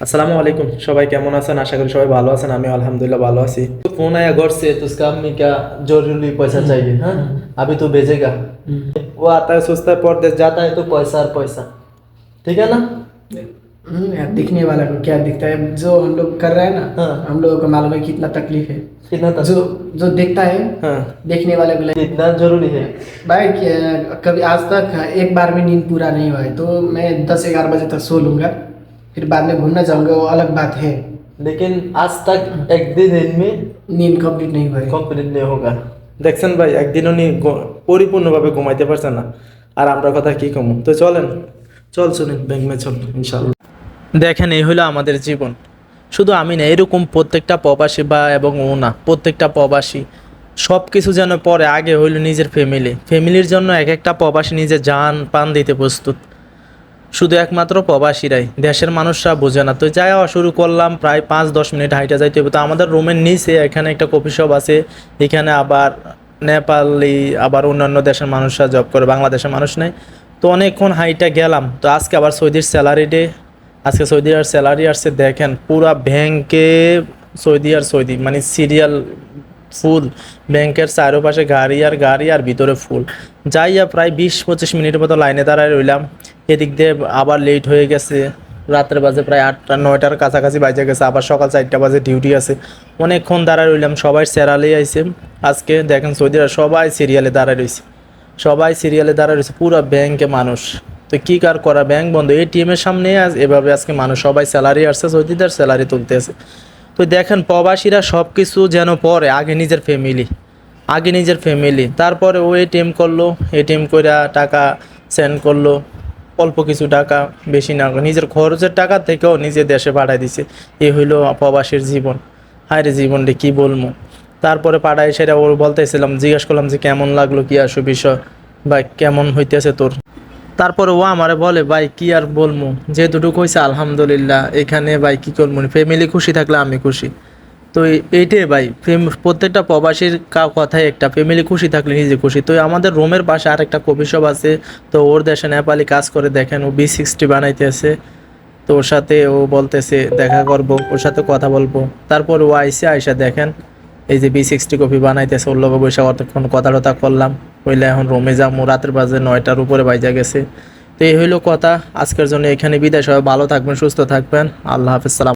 আসসালামু सबाई कम आशा আছেন? सबाई भलो आलहमदुल्ला भलो आई फ़ोन आया घर से तो ज़रूरी पैसा चाहिए हाँ अभी तो भेजेगा वो आता है सोचता है परदेश जाता है तो पैसा और पैसा ठीक है ना यार दिखने वाला को क्या दिखता है जो हम लोग कर रहे हैं ना हाँ। हम लोगों को मालूम है कितना तकलीफ़ है कितना तक? जो जो देखता है हाँ। देखने वाले को इतना ज़रूरी है भाई कभी आज तक एक बार भी नींद पूरा नहीं हुआ है तो मैं दस ग्यारह बजे तक सो लूँगा फिर बाद में घूमना जाऊंगा वो अलग बात है लेकिन आज तक एक दिन दिन में नींद कंप्लीट नहीं हुआ है কমপ্লিট নেই হোগা দেখছেন ভাই একদিনও নি গ- পরিপূর্ণভাবে ঘুমাইতে পারছে না আর আমরা কথা কি কম তো চলেন চল শুনেন ব্যাংক মে চল ইনশাল্লাহ দেখেন এই হলো আমাদের জীবন শুধু আমি না এরকম প্রত্যেকটা প্রবাসী বা এবং ও না প্রত্যেকটা প্রবাসী সব কিছু যেন পরে আগে হইলো নিজের ফ্যামিলি ফ্যামিলির জন্য এক একটা প্রবাসী নিজের জান পান দিতে প্রস্তুত শুধু একমাত্র প্রবাসীরাই। দেশের মানুষরা বোঝে না। তো যাওয়া শুরু করলাম প্রায় পাঁচ, দশ মিনিট হাইটা যাইতে হবে। তো আমাদের রুমের নিচে এখানে একটা কফি শপ আছে। এখানে আবার নেপালি, আবার অন্যান্য দেশের মানুষরা জব করে। বাংলাদেশের মানুষ নেই। তো অনেকক্ষণ হাইটা গেলাম। তো আজকে আবার সৌদির স্যালারি ডে আজকে সৌদি আর স্যালারি আসছে, দেখেন, পুরা ব্যাংকে সৌদি আর সৌদি মানে সিরিয়াল ফুল। ব্যাংকের চারোপাশে গাড়ি আর গাড়ি আর ভিতরে ফুল। যাইয়া প্রায় বিশ পঁচিশ মিনিটের মতো লাইনে দাঁড়ায় রইলাম। এদিক দিয়ে আবার লেট হয়ে গেছে। রাত্রে বাজে প্রায় আটটা, নয়টার কাছাকাছি বাজে গেছে। আবার সকাল চারটা বাজে ডিউটি আছে। অনেকক্ষণ দাঁড়ায় রইলাম। সবাই সেরালে আইছে। আজকে দেখেন সৌদিরা সবাই সিরিয়ালে দাঁড়ায় রয়েছে সবাই সিরিয়ালে দাঁড়ায় রয়েছে পুরো ব্যাংকে মানুষ। তো কি কার করা? ব্যাংক বন্ধ। এটিএম এর সামনে আজ এভাবে আজকে মানুষ সবাই স্যালারি আসছে। সৌদিদের স্যালারি তুলতেছে তো দেখেন, প্রবাসীরা সব কিছু যেন পরে, আগে নিজের ফ্যামিলি আগে নিজের ফ্যামিলি তারপরে ও এটিএম করল এটিএম করে টাকা সেন্ড করল, অল্প কিছু টাকা বেশি না নিজের খরচের টাকা থেকেও নিজে দেশে পাঠাই দিছে। এই হইল প্রবাসীর জীবন। হায় রে, কী বলব? তারপরে পাড়ায় সেটা ওর বলতেছিলাম, জিজ্ঞেস করলাম যে, কেমন লাগল কী আসো বিষয়? বা কেমন হইতেছে তোর? তারপরে ও আমারে বলে, ভাই, কি আর বলব যে দুটুকু হয়েছে আলহামদুলিল্লাহ, এখানে ভাই, কি করব ফ্যামিলি খুশি থাকলে আমি খুশি। তো এইটাই ভাই প্রত্যেকটা প্রবাসীর কা- কথাই একটা ফ্যামিলি খুশি থাকলে নিজে খুশি। তো আমাদের রুমের পাশে আরেকটা কফি শপ আছে, তো ওর দেশে নেপালি কাজ করে, দেখেন ও বি সিক্সটি বানাইতেছে। তো ওর সাথে ও বলতেছে, দেখা করব, ওর সাথে কথা বলব। তারপর ও আইসে, আইসা দেখেন এই যে বি সিক্সটি কপি বানাইতেছে, ওর লগে বসে অতক্ষণ কথা টথা করলাম। হইলে এখন রোমে যাব রাতের বাজে নয়টার উপরে বাইজা গেছে। তো এই হইল কথা। আজকের জন্য এখানে বিদায়। সবাই ভালো থাকবেন, সুস্থ থাকবেন। আল্লাহ হাফিজ, সালাম।